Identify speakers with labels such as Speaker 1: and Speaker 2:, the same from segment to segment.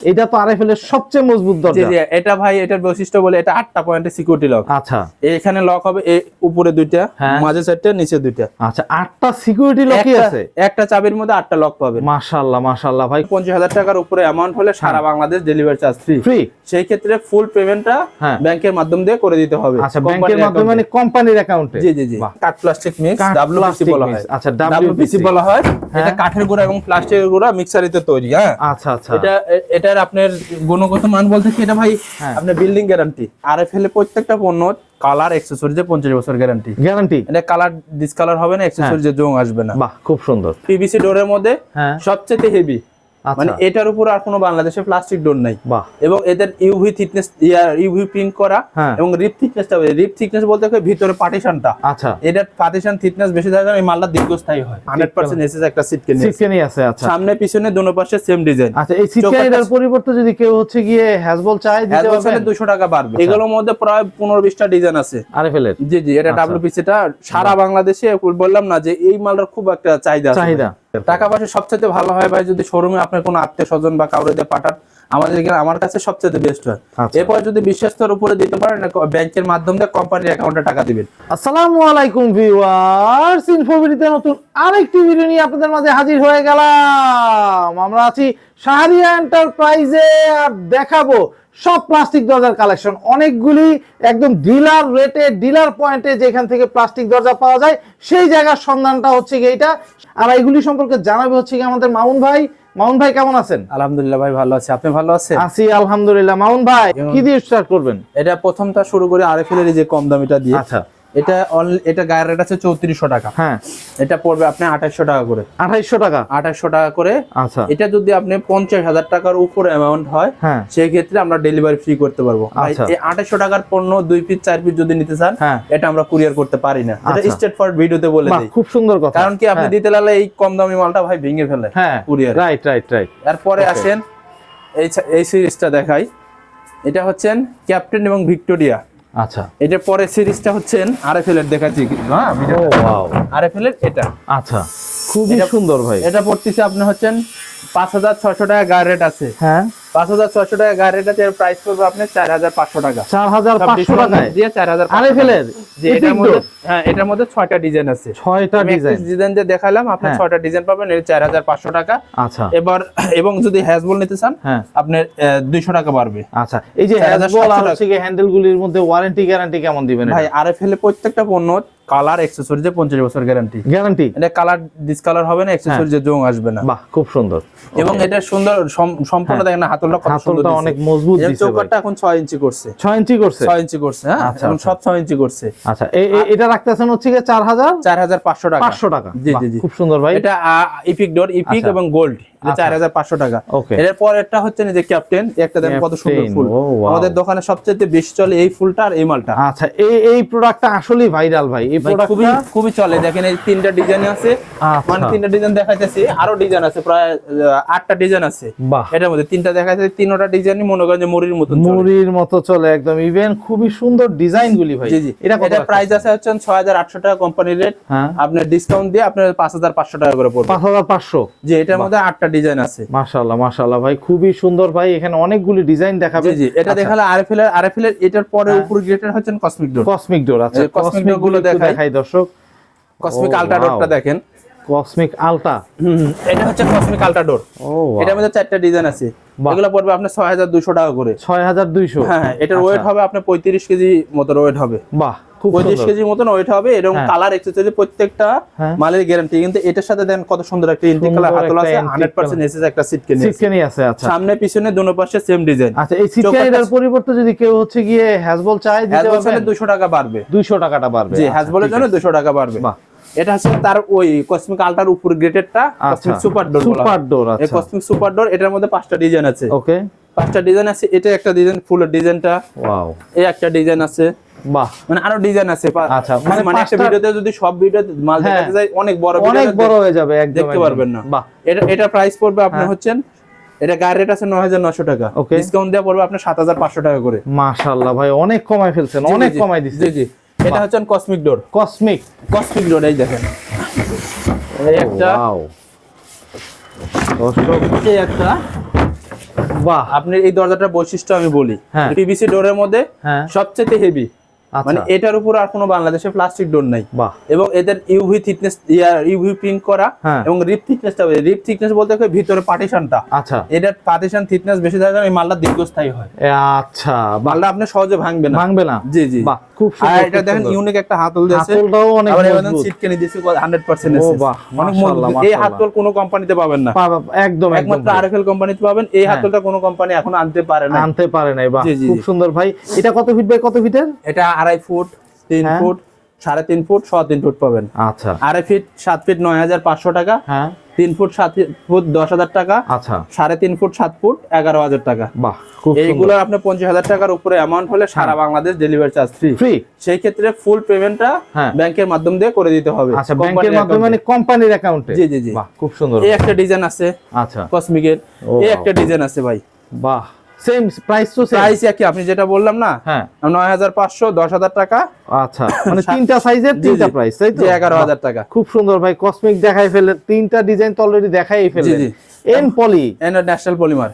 Speaker 1: এটা তো আরএফএল এর সবচেয়ে মজবুত দরজা।
Speaker 2: জি এটা ভাই এটার বৈশিষ্ট্য বলে এটা আটটা পয়েন্টের সিকিউরিটি লক
Speaker 1: আচ্ছা।
Speaker 2: এখানে লক হবে এই উপরে দুইটা
Speaker 1: হ্যাঁ।
Speaker 2: মাঝে চারটা নিচে দুইটা।
Speaker 1: আচ্ছা আটটা সিকিউরিটি লকই আছে?
Speaker 2: একটা চাবির মধ্যে আটটা লক পাবেন।
Speaker 1: মাশাআল্লাহ মাশাআল্লাহ ভাই।
Speaker 2: পঞ্চাশ হাজার টাকার উপরে অ্যামাউন্ট হলে সারা
Speaker 1: হ্যাঁ।
Speaker 2: Bangladesh delivery charge free
Speaker 1: free
Speaker 2: সেই ক্ষেত্রে ফুল পেমেন্টটা
Speaker 1: হ্যাঁ।
Speaker 2: ব্যাংকের মাধ্যম দিয়ে করে দিতে হবে।
Speaker 1: আচ্ছা ব্যাংকের মাধ্যমে মানে কোম্পানির অ্যাকাউন্টে
Speaker 2: জি জি জি। কাঠ প্লাস্টিক মিক্স ডাব্লিউপিসি বলা হয়।
Speaker 1: আচ্ছা,
Speaker 2: ডাব্লিউপিসি বলা হয়। এটা কাঠের গুঁড়া এবং প্লাস্টিকের গুঁড়া মিক্সারিতে তৈরি হ্যাঁ।
Speaker 1: আচ্ছা আচ্ছা।
Speaker 2: এটা এ- এটার আপনার গুণগত মান বলতে কি এটা ভাই?
Speaker 1: হ্যাঁ।
Speaker 2: আপনার বিল্ডিং গ্যারান্টি আর এফ এল প্রত্যেকটা পণ্য কালার অ্যাকসেসরিজে পঞ্চাশ বছর গ্যারান্টি
Speaker 1: গ্যারান্টি
Speaker 2: এটা কালার ডিসকালার হবে না অ্যাকসেসরিজে জং আসবে না।
Speaker 1: বাহ খুব সুন্দর।
Speaker 2: পিভিসি ডোরের মধ্যে
Speaker 1: হ্যাঁ।
Speaker 2: সবচেয়ে হেভি মানে
Speaker 1: আচ্ছা
Speaker 2: এটার উপর আর কোনো বাংলাদেশে প্লাস্টিক ডোর নাই। এবং এদের ইউভি থিকনেস ইউভি প্রিন্ট করা
Speaker 1: হ্যাঁ।
Speaker 2: এবং রিপ থিকনেসটা রিপ থিকনেস বলতে কি ভিতরে পার্টিশনটা
Speaker 1: আচ্ছা।
Speaker 2: এটার পার্টিশন থিকনেস বেশি থাকে এই মালটা দীর্ঘস্থায়ী হয়। হান্ড্রেড পার্সেন্ট এসেছে একটা সিট কিনে
Speaker 1: সিটকেনি আছে আচ্ছা।
Speaker 2: সামনে পিছনে দুনো পাশে সেম ডিজাইন
Speaker 1: আচ্ছা এই সিটকেনিটার পরিবর্তে যদি কেউ হচ্ছে গিয়ে হ্যাজবল চায় দিতে পারবেন?
Speaker 2: দুশো টাকা বাড়বে।
Speaker 1: আচ্ছা।
Speaker 2: এগুলোর মধ্যে প্রায় পনেরো বিশটা ডিজাইন আছে।
Speaker 1: আরে ফেলে
Speaker 2: জি জি এটা
Speaker 1: আচ্ছা।
Speaker 2: ডাব্লিউপিসিটা সারা বাংলাদেশে বললাম না যে এই মালটার খুব একটা চাহিদা আছে
Speaker 1: চাহিদা।
Speaker 2: টাকা পয়সা সবচেয়ে ভালো হয় ভাই যদি শোরুমে আপনার কোনো আত্মীয় স্বজন বা কাউরে দিয়ে পাঠান আমাদের এখানে আমার কাছে সবচেয়ে বেস্ট হয়।
Speaker 1: আচ্ছা।
Speaker 2: এরপর যদি বিশ্বস্তর উপরে দিতে পারেন ব্যাংকের মাধ্যমে কোম্পানির অ্যাকাউন্টে টাকা দিবেন।
Speaker 1: আসসালামু আলাইকুম ভিউয়ার্স ইনফোভিডিতে নতুন আরেকটি ভিডিও নিয়ে আপনাদের মাঝে হাজির হয়ে গেলাম। আমরা আছি শাহরিয়া এন্টারপ্রাইজে আর দেখাবো সব প্লাস্টিক দরজার কালেকশন অনেকগুলি একদম ডিলার রেটে ডিলার পয়েন্টে যেখান থেকে প্লাস্টিক দরজা পাওয়া যায় সেই জায়গার সন্ধানটা হচ্ছে কি এইটা। আর এইগুলি সম্পর্কে জানাবে হচ্ছে কি আমাদের মামুন ভাই। মামুন ভাই কেমন আছেন?
Speaker 2: আলহামদুলিল্লাহ ভাই ভালো আছে। আপনি ভালো আছেন?
Speaker 1: আছি আলহামদুলিল্লাহ। মামুন ভাই কি দিয়ে স্টার্ট করবেন?
Speaker 2: এটা প্রথমটা শুরু করে আরএফএল এর যে কম দামিটা দিয়ে।
Speaker 1: আচ্ছা।
Speaker 2: এটা এটা গায়ের রেট আছে চৌত্রিশশো টাকা।
Speaker 1: হ্যাঁ।
Speaker 2: এটা পড়বে আপনি আঠাশশো টাকা করে।
Speaker 1: আঠাইশশো টাকা?
Speaker 2: আঠাশশো টাকা করে।
Speaker 1: আচ্ছা।
Speaker 2: এটা যদি আপনি পঞ্চাশ হাজার টাকার উপরে অ্যামাউন্ট হয়
Speaker 1: হ্যাঁ।
Speaker 2: সেই ক্ষেত্রে আমরা ডেলিভারি ফ্রি করতে পারব।
Speaker 1: আচ্ছা।
Speaker 2: আঠাশশো টাকার পণ্য দুই পিস চার পিস যদি নিতে চান
Speaker 1: হ্যাঁ।
Speaker 2: এটা আমরা কুরিয়ার করতে পারি না। এটা। স্টেট ফর ভিডিওতে বলে দিই।
Speaker 1: খুব সুন্দর কথা।
Speaker 2: কারণ কি আপনি
Speaker 1: হ্যাঁ।
Speaker 2: দিতে লাগলে এই কম দামি মালটা ভাই ভেঙে ফেলে
Speaker 1: হ্যাঁ।
Speaker 2: কুরিয়ার
Speaker 1: রাইট রাইট রাইট
Speaker 2: এরপরে আসেন এই এই সিরিজটা দেখাই। এটা হচ্ছেন ক্যাপ্টেন এবং ভিক্টোরিয়া
Speaker 1: আচ্ছা।
Speaker 2: এটা পরে সিরিজটা হচ্ছেন আরএফএল এর দেখাচ্ছি। হ্যাঁ
Speaker 1: ওয়াও
Speaker 2: আরএফএল এর এটা।
Speaker 1: আচ্ছা। খুবই সুন্দর ভাই।
Speaker 2: এটা পড়তেছে আপনি হচ্ছেন পাঁচ হাজার ছয়শো টাকা গায়ের রেট আছে।
Speaker 1: হ্যাঁ।
Speaker 2: পাঁচ হাজার ছয়শো টাকা গায়ে রেট আছে এর প্রাইস পড়বে আপনি চার হাজার পাঁচশো টাকা।
Speaker 1: চার হাজার পাঁচশো
Speaker 2: discount দিয়ে চার হাজার
Speaker 1: আরএফএল এর
Speaker 2: এটার মধ্যে হ্যাঁ এটার মধ্যে ছয়টা ডিজাইন আছে।
Speaker 1: ছয়টা ডিজাইন।
Speaker 2: দেখালাম আপনি
Speaker 1: হ্যাঁ।
Speaker 2: ছয়টা ডিজাইন পাবেন এর চার হাজার পাঁচশো টাকা।
Speaker 1: আচ্ছা।
Speaker 2: এবার এবং যদি হ্যাজবল নিতে চান
Speaker 1: হ্যাঁ।
Speaker 2: আপনার দুইশো টাকা বাড়বে।
Speaker 1: আচ্ছা এই যে
Speaker 2: 4700
Speaker 1: হ্যাজবল আর হচ্ছে হ্যান্ডেল গুলির মধ্যে ওয়ারেন্টি গ্যারান্টি কেমন দিবেন
Speaker 2: ভাই এর প্রত্যেকটা পণ্য কালার অ্যাকসেসরিজে পঞ্চাশ বছর গ্যারান্টি
Speaker 1: গ্যারান্টি
Speaker 2: এটা কালার ডিসকালার হবে না অ্যাকসেসরিজে জং আসবে না।
Speaker 1: বাহ খুব সুন্দর।
Speaker 2: এবং এটা সুন্দর সম্পূর্ণ
Speaker 1: হ্যাঁ।
Speaker 2: দেখেন না হাতলটা কত সুন্দর
Speaker 1: হাতলটা অনেক মজবুত দিছে
Speaker 2: চৌকাটটা এখন ছয় ইঞ্চি করছে।
Speaker 1: ছয় ইঞ্চি করছে?
Speaker 2: ছয় ইঞ্চি করছে হ্যাঁ?
Speaker 1: আচ্ছা,
Speaker 2: এখন
Speaker 1: আচ্ছা।
Speaker 2: সব ছয় ইঞ্চি করছে।
Speaker 1: আচ্ছা এই- এই- এটা রাখতেছেন হচ্ছে গিয়ে চার হাজার?
Speaker 2: চার হাজার পাঁচশো টাকা।
Speaker 1: পাঁচশো টাকা।
Speaker 2: জি, জি, জি।
Speaker 1: খুব সুন্দর ভাই।
Speaker 2: এটা ইপিক ডোর ইপিক। এবং গোল্ড। চার হাজার পাঁচশো টাকা। এর পরেরটা হচ্ছে যে ক্যাপ্টেন একটা দেখেন কত সুন্দর ফুল। আমাদের দোকানে সবচেয়ে বেশি চলে এই ফুলটা আর এই মালটা।
Speaker 1: আচ্ছা এই এই প্রোডাক্টটা আসলেই ভাইরাল ভাই। এই
Speaker 2: ভাই, খুবই খুবই চলে। দেখেন এই তিনটা ডিজাইন আছে। মানে
Speaker 1: আচ্ছা
Speaker 2: তিনটা ডিজাইন দেখাইতেছি। আরও ডিজাইন আছে প্রায় আটটা ডিজাইন আছে। এটার মধ্যে তিনটা দেখাইতেছে তিনটা ডিজাইনই মনে করেন যে মুড়ির চলে।
Speaker 1: মুড়ির মতো চলে একদম। ইভেন খুবই সুন্দর ডিজাইন গুলি ভাই। এটা কত
Speaker 2: প্রাইস আছে? হচ্ছে ছয় হাজার আটশো টাকা কোম্পানি রেট
Speaker 1: হ্যাঁ।
Speaker 2: আপনার ডিসকাউন্ট দিয়ে আপনার পাঁচ হাজার পাঁচশো টাকা করে পড়বে।
Speaker 1: পাঁচ হাজার পাঁচশো।
Speaker 2: জি এটার মধ্যে আটটা ডিজাইন আছে।
Speaker 1: মাশাল্লাহ মাশাল্লাহ ভাই খুবই সুন্দর ভাই এখানে অনেকগুলি ডিজাইন দেখাবে।
Speaker 2: জি এটা দেখালে আরএফএল এর আরএফএল এর এটার পরে
Speaker 1: হ্যাঁ।
Speaker 2: উপর গ্রেটার হচ্ছেন কসমিক ডোর
Speaker 1: কসমিক ডোর আচ্ছা কসমিক
Speaker 2: door গুলো দেখাই।
Speaker 1: দর্শক।
Speaker 2: কসমিক আলট্রা ডোরটা দেখেন।
Speaker 1: কসমিক আলটা
Speaker 2: এটা হচ্ছে কসমিক আলট্রা ডোর এটার মধ্যে চারটা ডিজাইন আছে। এগুলো পড়বে আপনার ছয় হাজার দুশো টাকা করে।
Speaker 1: ছয় হাজার দুইশো।
Speaker 2: হ্যাঁ হ্যাঁ, এটার
Speaker 1: আচ্ছা।
Speaker 2: ওয়েট হবে আপনার পঁয়ত্রিশ কেজি মতো ওয়েট হবে।
Speaker 1: বাহ
Speaker 2: পঁয়ত্রিশ
Speaker 1: সুন্দর।
Speaker 2: কেজি মতন ওয়েট হবে এরকম
Speaker 1: হ্যাঁ।
Speaker 2: কালার এক্সেসরি প্রত্যেকটা
Speaker 1: হ্যাঁ।
Speaker 2: মালের গ্যারান্টি কিন্তু এটার সাথে দেন কত সুন্দর একটা ইন্টিক কালার হাতল আছে হান্ড্রেড পার্সেন্ট এসেছে একটা সিট কিনে
Speaker 1: সিটকেনি আছে আচ্ছা।
Speaker 2: সামনে পিছনে দুনো পাশে সেম ডিজাইন
Speaker 1: আচ্ছা এই সিটকেনিটার পরিবর্তে যদি কেউ হচ্ছে গিয়ে হ্যাজবল চায় দিতে পারবেন?
Speaker 2: দুশো টাকা বাড়বে।
Speaker 1: দুইশো টাকাটা বাড়বে।
Speaker 2: জি
Speaker 1: আচ্ছা,
Speaker 2: হ্যাজবলের জন্য
Speaker 1: আছে।
Speaker 2: দুশো টাকা বাড়বে।
Speaker 1: বাহ।
Speaker 2: এটা হচ্ছে তার ওই কসমিক আলটার উপর গ্রেটেডটা
Speaker 1: আচ্ছা।
Speaker 2: Cosmic super door
Speaker 1: super door
Speaker 2: এই
Speaker 1: আচ্ছা।
Speaker 2: কসমিক সুপার ডোর এটার মধ্যে পাঁচটা ডিজাইন আছে।
Speaker 1: ওকে
Speaker 2: পাঁচটা ডিজাইন আছে এটা একটা ডিজাইন ফুলের ডিজাইনটা
Speaker 1: ওয়াও
Speaker 2: এই একটা ডিজাইন আছে।
Speaker 1: বাহ।
Speaker 2: মানে আরও ডিজাইন আছে।
Speaker 1: আচ্ছা,
Speaker 2: মানে
Speaker 1: মানে
Speaker 2: মানে একটা ভিডিওতে যদি সব মাল
Speaker 1: হ্যাঁ।
Speaker 2: দেখাতে অনেক বড়
Speaker 1: অনেক বড় হয়ে যাবে একদম
Speaker 2: দেখতে পারবেন না।
Speaker 1: বাহ।
Speaker 2: এটা এটা প্রাইস পড়বে আপনার
Speaker 1: হ্যাঁ।
Speaker 2: হচ্ছেন এটা গায়ের রেট আছে নয় হাজার নশো টাকা।
Speaker 1: Okay.
Speaker 2: ডিসকাউন্ট দেওয়া পড়বে আপনার সাত হাজার পাঁচশো টাকা করে।
Speaker 1: মাশাআল্লাহ ভাই অনেক কমাই ফেলছেন অনেক
Speaker 2: জি। জি এটা হচ্ছে cosmic door
Speaker 1: cosmic
Speaker 2: cosmic door এই দেখেন। এই একটা। এই একটা।
Speaker 1: বাহ।
Speaker 2: আপনি এই দরজাটার বৈশিষ্ট্য আমি বলি।
Speaker 1: হ্যাঁ।
Speaker 2: পিভিসি ডোরের মধ্যে
Speaker 1: হ্যাঁ।
Speaker 2: সবচেয়ে হেভি মানে
Speaker 1: আচ্ছা
Speaker 2: এটার উপর আর কোনো বাংলাদেশে প্লাস্টিক ডোর নাই। এবং এদের ইউভি থিকনেস ইউভি প্রিন্ট করা
Speaker 1: হ্যাঁ।
Speaker 2: এবং রিপ থিকনেসটা রিপ থিকনেস বলতে ভিতরে পার্টিশনটা
Speaker 1: আচ্ছা।
Speaker 2: এটার পার্টিশন থিকনেস বেশি থাকে এই মালটা দীর্ঘস্থায়ী হয়।
Speaker 1: আচ্ছা
Speaker 2: মালটা আপনি সহজে ভাঙবে না।
Speaker 1: ভাঙবে না?
Speaker 2: জি জি।
Speaker 1: বাহ খুব
Speaker 2: আর
Speaker 1: সুন্দর
Speaker 2: এটা দেখেন ইউনিক একটা হাতল দিয়েছে
Speaker 1: হাতলটাও অনেক মজবুত।
Speaker 2: সিটকানি দিয়েছে 100%
Speaker 1: ও
Speaker 2: এসএস
Speaker 1: বাহ,
Speaker 2: অনেক মজবুত। এই হাতল কোনো কোম্পানিতে পাবেন না।
Speaker 1: পা- পা- একদম একদম।
Speaker 2: একমাত্র আরএফএল কোম্পানিতে পাবেন। এই
Speaker 1: হ্যাঁ।
Speaker 2: হাতলটা কোনো কোম্পানি এখন আনতে পারে না
Speaker 1: আনতে পারে নাই বাহ খুব সুন্দর ভাই। এটা কত ফিট বাই কত ফিটের
Speaker 2: এটা আড়াই ফুট তিন
Speaker 1: হ্যাঁ।
Speaker 2: ফুট সাড়ে তিন ফুট ছ তিন ফুট পাবেন।
Speaker 1: আচ্ছা।
Speaker 2: আড়াই ফিট সাত ফিট নয় হাজার পাঁচশো টাকা।
Speaker 1: হ্যাঁ।
Speaker 2: তিন ফুট সাত ফুট দশ হাজার টাকা।
Speaker 1: আচ্ছা।
Speaker 2: সাড়ে তিন ফুট সাত ফুট এগারো হাজার টাকা।
Speaker 1: বাহ
Speaker 2: এইগুলো আপনার পঞ্চাশ হাজার টাকার উপরে অ্যামাউন্ট হলে সারা Bangladesh delivery charge free
Speaker 1: free
Speaker 2: সেই ক্ষেত্রে ফুল পেমেন্টটা
Speaker 1: হ্যাঁ।
Speaker 2: ব্যাংকের মাধ্যম দিয়ে করে দিতে হবে।
Speaker 1: আচ্ছা
Speaker 2: কোম্পানির
Speaker 1: ব্যাংকের মাধ্যমে মানে কোম্পানির অ্যাকাউন্টে
Speaker 2: জি জি জি।
Speaker 1: বাহ খুব সুন্দর।
Speaker 2: এই একটা ডিজাইন আছে।
Speaker 1: আচ্ছা।
Speaker 2: কসমিকের এই একটা ডিজাইন আছে ভাই।
Speaker 1: বাহ। সেম প্রাইস তো
Speaker 2: প্রাইস একই আপনি যেটা বললাম না
Speaker 1: হ্যাঁ।
Speaker 2: নয় হাজার পাঁচশো দশ হাজার টাকা।
Speaker 1: আচ্ছা মানে তিনটা সাইজের তিনটা প্রাইস তাই তো?
Speaker 2: যে এগারো
Speaker 1: বাহ,
Speaker 2: হাজার টাকা।
Speaker 1: খুব সুন্দর ভাই কসমিক দেখাই ফেলে তিনটা ডিজাইন তো অলরেডি দেখাই ফেলে। এন পলি
Speaker 2: ন্যাশনাল পলিমার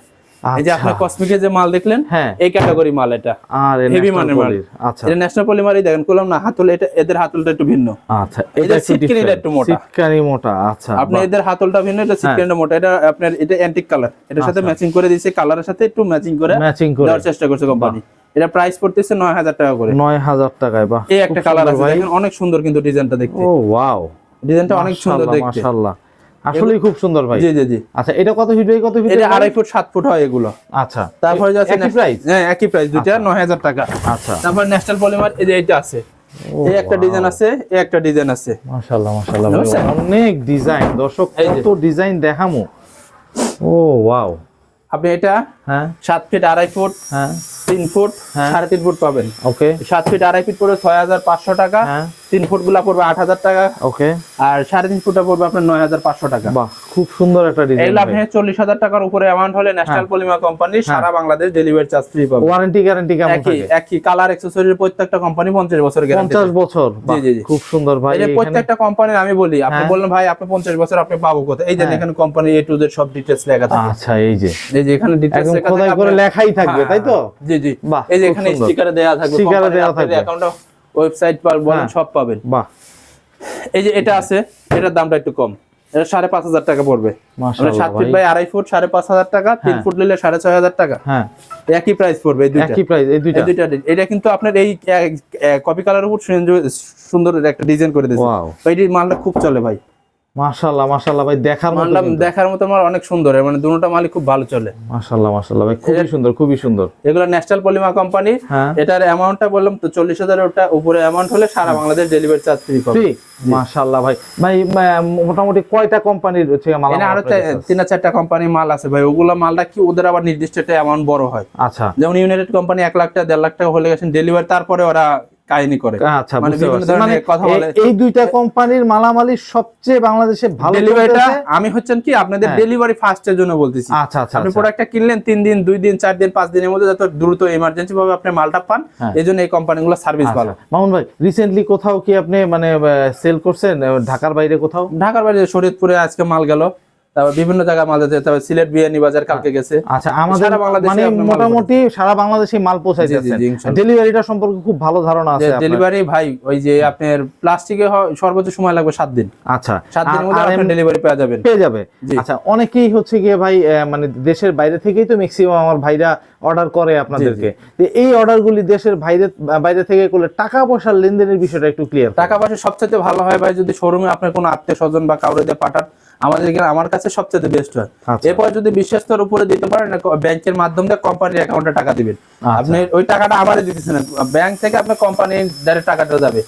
Speaker 2: এই যে আপনার
Speaker 1: আচ্ছা
Speaker 2: কসমিকের যে মাল দেখলেন
Speaker 1: হ্যাঁ।
Speaker 2: এই ক্যাটাগরি মাল এটা।
Speaker 1: আর
Speaker 2: হেভি মানের মাল।
Speaker 1: আচ্ছা।
Speaker 2: এটা ন্যাশনাল পলিমারই দেখেন করলাম না হাতল এটা এদের হাতলটা একটু ভিন্ন।
Speaker 1: আচ্ছা
Speaker 2: এটা
Speaker 1: এটা একটু
Speaker 2: সিটকানিটা মোটা।
Speaker 1: সিটকানি মোটা আচ্ছা।
Speaker 2: আপনি এদের হাতলটা ভিন্ন এটা সিকেন্ডটা মোটা। এটা আপনার এটা অ্যান্টিক কালার এটার সাথে
Speaker 1: আচ্ছা।
Speaker 2: ম্যাচিং করে দিয়েছে কালারের সাথে একটু ম্যাচিং করে
Speaker 1: ম্যাচিং করে।
Speaker 2: দেওয়ার চেষ্টা করছে কোম্পানি এটা প্রাইস পড়তেছে নয় হাজার টাকা করে।
Speaker 1: নয় হাজার টাকায় বাহ।
Speaker 2: এই একটা কালার আছে দেখেন অনেক সুন্দর কিন্তু ডিজাইনটা দেখতে।
Speaker 1: ও ওয়াও
Speaker 2: ডিজাইনটা অনেক সুন্দর দেখতে।
Speaker 1: মাশাআল্লাহ আসলেই খুব সুন্দর ভাই।
Speaker 2: জি জি জি।
Speaker 1: আচ্ছা এটা কত ফিট বাই কত ফিট
Speaker 2: এটা আড়াই ফুট সাত ফুট হয় এগুলো।
Speaker 1: আচ্ছা।
Speaker 2: তারপরে যাচ্ছে
Speaker 1: একই প্রাইস
Speaker 2: হ্যাঁ একই প্রাইস দুইটা নয় হাজার টাকা।
Speaker 1: আচ্ছা।
Speaker 2: তারপর ন্যাশনাল পলিমার এই যে এইটা আছে। এই একটা ডিজাইন আছে এই একটা ডিজাইন আছে।
Speaker 1: মাশাআল্লাহ মাশাআল্লাহ অনেক ডিজাইন দর্শক
Speaker 2: এই যে।
Speaker 1: কত ডিজাইন দেখামু। ও ওয়াও
Speaker 2: আপনি এটা
Speaker 1: হ্যাঁ।
Speaker 2: সাত ফিট আড়াই ফুট
Speaker 1: হ্যাঁ।
Speaker 2: তিন ফুট
Speaker 1: হ্যাঁ।
Speaker 2: সাড়ে তিন ফুট পাবেন।
Speaker 1: ওকে।
Speaker 2: সাত ফিট আড়াই ফিট পড়বে ছয় হাজার পাঁচশো টাকা।
Speaker 1: হ্যাঁ।
Speaker 2: তিন ফুটগুলা পড়বে আট হাজার টাকা।
Speaker 1: ওকে।
Speaker 2: আর সাড়ে তিন ফুটটা পড়বে আপনার নয় হাজার পাঁচশো টাকা।
Speaker 1: বাহ খুব সুন্দর একটা ডিজাইন
Speaker 2: এগুলো আপনি চল্লিশ হাজার টাকার উপরে অ্যামাউন্ট হলে ন্যাশনাল পলিমার কোম্পানি সারা বাংলাদেশ ডেলিভারি চার্জ ফ্রি পাবে।
Speaker 1: ওয়ারেন্টি গ্যারান্টি কেমন থাকে?
Speaker 2: একই। কালার অ্যাক্সেসরির প্রত্যেকটা কোম্পানি পঞ্চাশ বছর গ্যারান্টি
Speaker 1: পঞ্চাশ বছর
Speaker 2: জি, জি।
Speaker 1: খুব সুন্দর ভাই
Speaker 2: এই প্রত্যেকটা কোম্পানির আমি বলি আপনি
Speaker 1: হ্যাঁ।
Speaker 2: বললেন ভাই আপনি পঞ্চাশ বছর আপনি পাবো কোথায়? এই যে। এখানে কোম্পানি এ টু জেড সব ডিটেলস লেখা থাকে।
Speaker 1: আচ্ছা এই যে।
Speaker 2: এই যে এখানে
Speaker 1: একদম
Speaker 2: লেখা থাকে
Speaker 1: করে লেখাই থাকবে
Speaker 2: হ্যাঁ,
Speaker 1: তাই তো?
Speaker 2: হ্যাঁ। জি জি।
Speaker 1: বাহ,
Speaker 2: এই যে এখানে। স্টিকারে দেওয়া থাকবে
Speaker 1: এ দেওয়া থাকবে।
Speaker 2: অ্যাকাউন্ট ওয়েবসাইট পার বলেন
Speaker 1: হ্যাঁ।
Speaker 2: সব পাবেন।
Speaker 1: বাহ।
Speaker 2: এই যে এটা আছে এটার দামটা একটু কম। এটা সাড়ে পাঁচ হাজার টাকা পড়বে। সাত ফিট
Speaker 1: ভাই।
Speaker 2: বাই আড়াই ফুট সাড়ে পাঁচ হাজার টাকা তিন
Speaker 1: হ্যাঁ।
Speaker 2: ফুট নিলে সাড়ে ছয় হাজার টাকা।
Speaker 1: হ্যাঁ।
Speaker 2: একই প্রাইস পড়বে এই দুইটা।
Speaker 1: একই প্রাইস এই দুইটা।
Speaker 2: দুইটা এটা কিন্তু আপনার এই কপি উপর সুন্দর- সুন্দর একটা ডিজাইন করে দিয়েছে। এই মালটা খুব চলে ভাই।
Speaker 1: মাশাআল্লাহ মাশাআল্লাহ ভাই দেখার মতো
Speaker 2: দেখার মতো মাল অনেক সুন্দর মানে দুটোটা মালই খুব ভালো চলে।
Speaker 1: মাশাআল্লাহ মাশাআল্লাহ ভাই খুবই সুন্দর খুবই সুন্দর।
Speaker 2: এগুলো ন্যাশনাল পলিমা কোম্পানি
Speaker 1: হ্যাঁ।
Speaker 2: এটার অ্যামাউন্টটা বললাম তো চল্লিশ হাজার ওটা উপরে অ্যামাউন্ট হলে সারা বাংলাদেশ ডেলিভারি চার্জ ফ্রি পাবে।
Speaker 1: মাশাআল্লাহ ভাই। ভাই মোটামুটি কয়টা কোম্পানির হচ্ছে মাল
Speaker 2: এখানে আরও তিন চারটা কোম্পানি মাল আছে ভাই ওগুলো মালটা কি ওদের আবার নির্দিষ্ট একটা অ্যামাউন্ট বড় হয়?
Speaker 1: আচ্ছা।
Speaker 2: যেমন ইউনাইটেড কোম্পানি এক লাখ টাকা দেড় লাখ টাকা হলে গেছেন ডেলিভারি তারপরে ওরা কাহিনী করে
Speaker 1: আচ্ছা
Speaker 2: মানে।
Speaker 1: মানে
Speaker 2: কথা বলে।
Speaker 1: এই- দুইটা কোম্পানির মালামালি সবচেয়ে বাংলাদেশে ভালো
Speaker 2: ডেলিভারিটা আমি হচ্ছেন কি আপনাদের
Speaker 1: হ্যাঁ।
Speaker 2: ডেলিভারি ফাস্টের জন্য বলতেছি
Speaker 1: আচ্ছা আচ্ছা
Speaker 2: আপনি
Speaker 1: আচ্ছা।
Speaker 2: প্রোডাক্টটা কিনলেন তিন দিন দুই দিন চার দিন পাঁচ দিনের মধ্যে যত দ্রুত ইমার্জেন্সি ভাবে আপনি মালটা পান
Speaker 1: হ্যাঁ।
Speaker 2: এই কোম্পানিগুলো সার্ভিস ভালো
Speaker 1: আচ্ছা। মামুন ভাই রিসেন্টলি কোথাও কি আপনি মানে সেল করছেন ঢাকার বাইরে কোথাও
Speaker 2: ঢাকার বাইরে শরীয়তপুরে আজকে মাল গেল তারপর বিভিন্ন জায়গায় মাল তারপর সিলেট বিয়ানি বাজার কালকে গেছে।
Speaker 1: আচ্ছা আমাদের
Speaker 2: সারা বাংলাদেশে
Speaker 1: মানে মোটামুটি সারা বাংলাদেশে মাল পৌঁছাই
Speaker 2: জি,
Speaker 1: যাচ্ছে। ডেলিভারিটা সম্পর্কে খুব ভালো ধারণা আছে
Speaker 2: ডেলিভারি ভাই ওই যে আপনার প্লাস্টিকে সর্বোচ্চ সময় লাগবে সাত দিন।
Speaker 1: আচ্ছা।
Speaker 2: সাত দিনের মধ্যে আপনি ডেলিভারি পেয়ে যাবেন।
Speaker 1: পেয়ে যাবে। আচ্ছা অনেকেই হচ্ছে গিয়ে ভাই মানে দেশের বাইরে থেকেই তো ম্যাক্সিমাম আমার ভাইরা অর্ডার করে আপনাদেরকে। তো এই অর্ডারগুলি দেশের বাইরে বাইরে থেকে করলে টাকা পয়সার লেনদেনের বিষয়টা একটু ক্লিয়ার
Speaker 2: টাকা পয়সা সবচেয়ে ভালো হয় ভাই যদি শোরুমে আপনার কোনো আত্মীয় স্বজন বা কাউরে দিয়ে পাঠান আমাদের এখানে আমার কাছে সবচেয়ে বেস্ট হয়
Speaker 1: আচ্ছা।
Speaker 2: এরপর যদি বিশ্বাসের উপরে দিতে পারেন ব্যাংকের মাধ্যমে কোম্পানির অ্যাকাউন্টে টাকা দিবেন। আপনি ওই টাকাটা আমারে দিতেছেন। ব্যাংক থেকে আপনার কোম্পানির ডাইরেক্ট টাকাটা যাবে।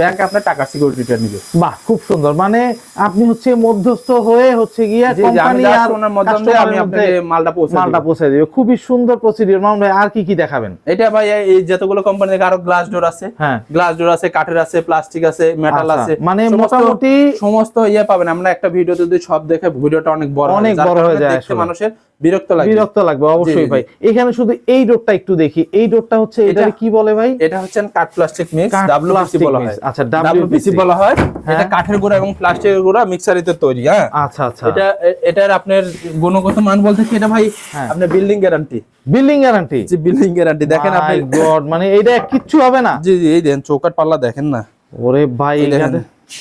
Speaker 2: ব্যাংক আপনার টাকা সিকিউরিটিটা নিবে।
Speaker 1: বাহ খুব সুন্দর। মানে আপনি হচ্ছে মধ্যস্থ হয়ে হচ্ছে গিয়ে কোম্পানি আর
Speaker 2: ওনার মাধ্যম আমি আপনাকে মালটা পৌঁছে
Speaker 1: মালটা পৌঁছে দিবে। খুবই সুন্দর প্রসিডিউর মামুন ভাই আর কি কি দেখাবেন?
Speaker 2: এটা ভাই এই যতগুলো কোম্পানি থেকে আরও গ্লাস ডোর আছে।
Speaker 1: হ্যাঁ।
Speaker 2: গ্লাস ডোর আছে কাঠের আছে প্লাস্টিক আছে মেটাল
Speaker 1: আচ্ছা,
Speaker 2: আছে।
Speaker 1: মানে মোটামুটি
Speaker 2: সমস্ত ইয়ে পাবেন। আমরা একটা ভিডিও যদি সব দেখে ভিডিওটা অনেক বড়
Speaker 1: অনেক বড় হয়ে যায়
Speaker 2: মানুষের বিরক্ত লাগে
Speaker 1: বিরক্ত লাগবে অবশ্যই। ভাই। এখানে শুধু এই ডোরটা একটু দেখি। এই ডোরটা হচ্ছে এটা
Speaker 2: এটা-
Speaker 1: কি বলে ভাই?
Speaker 2: এটা হচ্ছে কাঠ প্লাস্টিক মিক্স ডাব্লিউপিসি বলা হয়।
Speaker 1: আচ্ছা,
Speaker 2: ডাব্লিউপিসি
Speaker 1: WPC
Speaker 2: বলা হয়।
Speaker 1: হ্যাঁ।
Speaker 2: এটা কাঠের গুঁড়া এবং প্লাস্টিকের গুঁড়া মিক্সারিতে তৈরি হ্যাঁ?
Speaker 1: আচ্ছা আচ্ছা।
Speaker 2: এটা এটার আপনার গুণগত মান বলতে কি এটা ভাই?
Speaker 1: হ্যাঁ।
Speaker 2: আপনার বিল্ডিং গ্যারান্টি
Speaker 1: বিল্ডিং গ্যারান্টি
Speaker 2: জি বিল্ডিং গ্যারান্টি দেখেন আপনি
Speaker 1: গড মানে এইটা কিচ্ছু হবে না।
Speaker 2: জি জি এই দেন চৌকাট পাল্লা দেখেন না।
Speaker 1: ওরে ভাই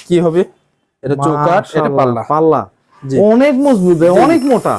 Speaker 2: কি হবে? এটা চৌকাট এটা পাল্লা।
Speaker 1: পাল্লা। অনেক মজবুত অনেক মোটা।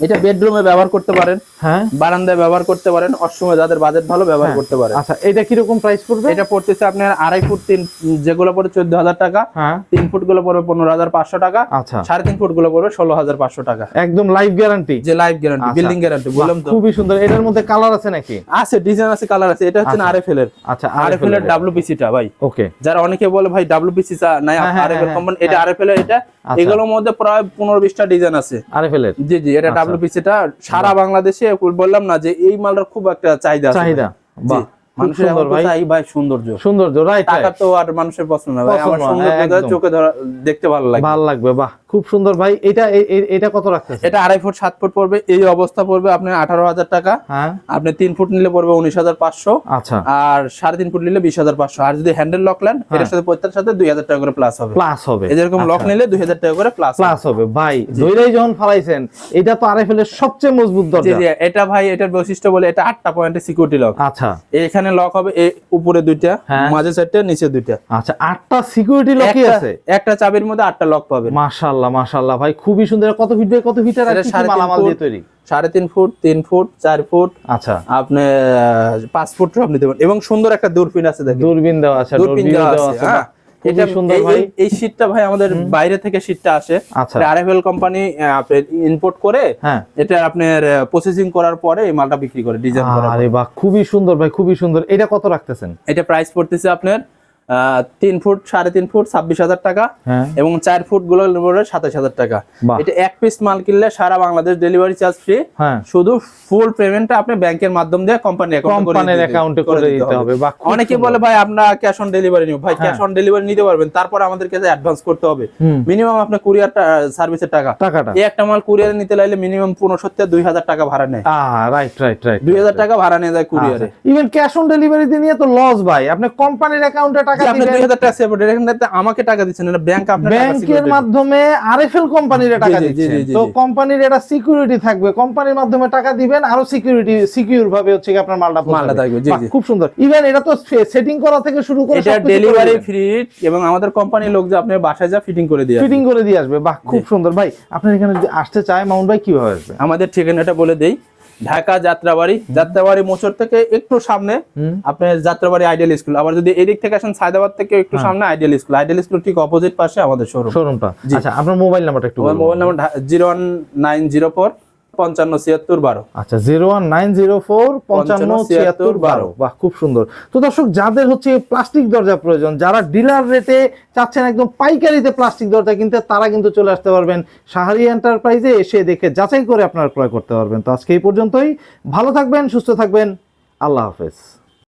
Speaker 2: এটা বেডরুমে ব্যবহার করতে পারেন
Speaker 1: হ্যাঁ।
Speaker 2: বারান্দায় ব্যবহার করতে পারেন অসময় যাদের বাজেট ভালো ব্যবহার
Speaker 1: হ্যাঁ।
Speaker 2: করতে পারেন।
Speaker 1: আচ্ছা এটা কীরকম প্রাইস পড়বে?
Speaker 2: এটা পড়তেছে আপনার আড়াই ফুট তিন যেগুলো পড়ে চোদ্দ হাজার টাকা
Speaker 1: হ্যাঁ।
Speaker 2: তিন ফুটগুলো পড়বে পনেরো হাজার পাঁচশো টাকা
Speaker 1: আচ্ছা।
Speaker 2: সাড়ে তিন ফুটগুলো পড়বে ষোলো হাজার পাঁচশো টাকা।
Speaker 1: একদম লাইফ গ্যারান্টি
Speaker 2: যে লাইফ গ্যারান্টি বিল্ডিং গ্যারান্টি বললাম তো।
Speaker 1: খুবই সুন্দর। এটার মধ্যে কালার আছে নাকি?
Speaker 2: আছে ডিজাইন আছে কালার আছে। এটা হচ্ছে
Speaker 1: আচ্ছা।
Speaker 2: আরএফএল এর।
Speaker 1: আচ্ছা
Speaker 2: আরএফএল এর। ডাব্লিউপিসি টা ভাই।
Speaker 1: ওকে
Speaker 2: যারা অনেকে বলে ভাই ডাব্লিউপিসি নাই আরএফএল
Speaker 1: হ্যাঁ,
Speaker 2: কোম্পানি এটা আরএফএল এর এটা
Speaker 1: আচ্ছা।
Speaker 2: এগুলোর মধ্যে প্রায় পনেরো বিশটা ডিজাইন আছে।
Speaker 1: আরে ফেলের
Speaker 2: জি জি এটা
Speaker 1: আচ্ছা।
Speaker 2: ডাব্লিউপিসি টা সারা বাংলাদেশে বললাম না যে এই মালটার খুব একটা চাহিদা
Speaker 1: চাহিদা। বাহ।
Speaker 2: আড়াই এই অবস্থা পড়বে আপনার আঠারো হাজার টাকা।
Speaker 1: হ্যাঁ।
Speaker 2: আপনি তিন ফুট নিলে পড়বে উনিশ হাজার পাঁচশো।
Speaker 1: আচ্ছা।
Speaker 2: আর সাড়ে তিন ফুট নিলে বিশ হাজার পাঁচশো। আর যদি হ্যান্ডেল লক নেন এটার সাথে প্রত্যেকটার সাথে দুই হাজার টাকা করে প্লাস হবে।
Speaker 1: প্লাস হবে।
Speaker 2: এই যেরকম লক নিলে দুই হাজার টাকা করে প্লাস
Speaker 1: প্লাস হবে ভাই ধৈরাই যখন ফালাইছেন এটা তো আরে ফেলের সবচেয়ে মজবুত দরজা।
Speaker 2: এটা ভাই এটার বৈশিষ্ট্য বলে এটা আটটা পয়েন্টের সিকিউরিটি লক
Speaker 1: আচ্ছা।
Speaker 2: এখানে লক হবে উপরে দুইটা
Speaker 1: হ্যাঁ।
Speaker 2: মাঝে চারটা নিচে দুইটা।
Speaker 1: আচ্ছা আটটা সিকিউরিটি লকই আছে?
Speaker 2: একটা চাবির মধ্যে আটটা লক পাবে
Speaker 1: মাশাআল্লাহ মাশাআল্লাহ। ভাই খুবই সুন্দর। কত ফিট কত ফিটার মালামাল দিয়ে তৈরি?
Speaker 2: সাড়ে তিন ফুট তিন ফুট চার ফুট।
Speaker 1: আচ্ছা।
Speaker 2: আপনি পাঁচ ফুট আপনি দেবেন এবং সুন্দর একটা দূরবিন আছে দেখেন।
Speaker 1: দূরবীন দেওয়া আছে দূরবীন
Speaker 2: দেওয়া আছে
Speaker 1: খুবই সুন্দর ভাই।
Speaker 2: এই- শীটটা ভাই আমাদের বাইরে থেকে শীটটা আসে।
Speaker 1: আচ্ছা।
Speaker 2: আরএফএল কোম্পানি ইম্পোর্ট করে
Speaker 1: হ্যাঁ।
Speaker 2: এটা আপনার প্রসেসিং করার পরে এই মালটা বিক্রি করে ডিজাইন করা পরে।
Speaker 1: আরে বাহ খুবই সুন্দর ভাই খুবই সুন্দর। এটা কত রাখতেছেন?
Speaker 2: এটা প্রাইস পড়তেছে আপনার তিন ফুট সাড়ে তিন ফুট ছাব্বিশ হাজার টাকা।
Speaker 1: হ্যাঁ।
Speaker 2: এবং চার ফুটগুলো সাতাশ হাজার টাকা। এটা এক পিস মাল কিনলে সারা বাংলাদেশ ডেলিভারি চার্জ ফ্রি শুধু ফুল পেমেন্টটা আপনি ব্যাংকের মাধ্যম দিয়ে কোম্পানি
Speaker 1: কোম্পানির অ্যাকাউন্টে করে দিতে হবে।
Speaker 2: অনেকে বলে ভাই আমরা ক্যাশ অন ডেলিভারি নিব। ভাই। ক্যাশ অন ডেলিভারি নিতে পারবেন। তারপর আমাদের কাছে অ্যাডভান্স করতে হবে। মিনিমাম আপনার কুরিয়ার সার্ভিসের টাকা।
Speaker 1: টাকাটা।
Speaker 2: এই একটা মাল কুরিয়ারে নিতে লাইলে মিনিমাম পনেরো সত্তর দুই হাজার টাকা ভাড়া নেয়।
Speaker 1: রাইট রাইট রাইট
Speaker 2: দুই হাজার টাকা ভাড়া নিয়ে যায় কুরিয়ারে
Speaker 1: ইভেন ক্যাশ অন ডেলিভারি দিয়ে নিয়ে তো লস ভাই। আপনি কোম্পানির অ্যাকাউন্টে টাকা
Speaker 2: আপনি দুই
Speaker 1: দিবেন।
Speaker 2: হাজার টাকা সেভ এখানে আমাকে টাকা দিচ্ছেন না ব্যাংক আপনার
Speaker 1: ব্যাংকের মাধ্যমে আরএফএল কোম্পানির টাকা
Speaker 2: জি, জি,
Speaker 1: দিচ্ছেন।
Speaker 2: জি, জি,
Speaker 1: তো কোম্পানির এটা সিকিউরিটি থাকবে। কোম্পানির মাধ্যমে টাকা দিবেন আরও সিকিউরিটি সিকিউর ভাবে হচ্ছে আপনার মালটা
Speaker 2: মালটা থাকবে, জি, জি।
Speaker 1: খুব সুন্দর। ইভেন এটা তো সেটিং করা থেকে শুরু করে
Speaker 2: এটা ডেলিভারি ফ্রি এবং আমাদের কোম্পানির লোক যে আপনার বাসায় যা ফিটিং করে দিয়ে
Speaker 1: ফিটিং করে দিয়ে আসবে। বাহ খুব সুন্দর। ভাই আপনার এখানে যদি আসতে চায় মাউন্ট ভাই কীভাবে আসবে?
Speaker 2: আমাদের ঠিকানাটা বলে দেই। ঢাকা যাত্রাবাড়ি যাত্রাবাড়ি মোচর থেকে একটু সামনে। আপনার যাত্রাবাড়ি আইডিয়াল স্কুল আবার যদি এদিক থেকে আসেন সায়দাবাদ থেকে একটু
Speaker 1: হ্যাঁ।
Speaker 2: সামনে আইডিয়াল স্কুল আইডিয়াল স্কুল ঠিক অপোজিট পাশে আমাদের শোরুম
Speaker 1: শোরুমটা। আচ্ছা আপনার মোবাইল নাম্বারটা একটু
Speaker 2: mobile number zero one nine zero four পঞ্চান্ন ছিয়াত্তর বারো।
Speaker 1: আচ্ছা zero one nine zero four পঞ্চান্ন ছিয়াত্তর বারো। বাহ খুব সুন্দর। তো দর্শক যাদের হচ্ছে প্লাস্টিক দরজা প্রয়োজন যারা ডিলার রেটে চাচ্ছেন একদম পাইকারিতে প্লাস্টিক দরজা কিনতে তারা কিন্তু চলে আসতে পারবেন সাহারি এন্টারপ্রাইজে এসে দেখে যাচাই করে আপনারা ক্রয় করতে পারবেন। তো আজকে এই পর্যন্তই। ভালো থাকবেন সুস্থ থাকবেন। আল্লাহ হাফেজ।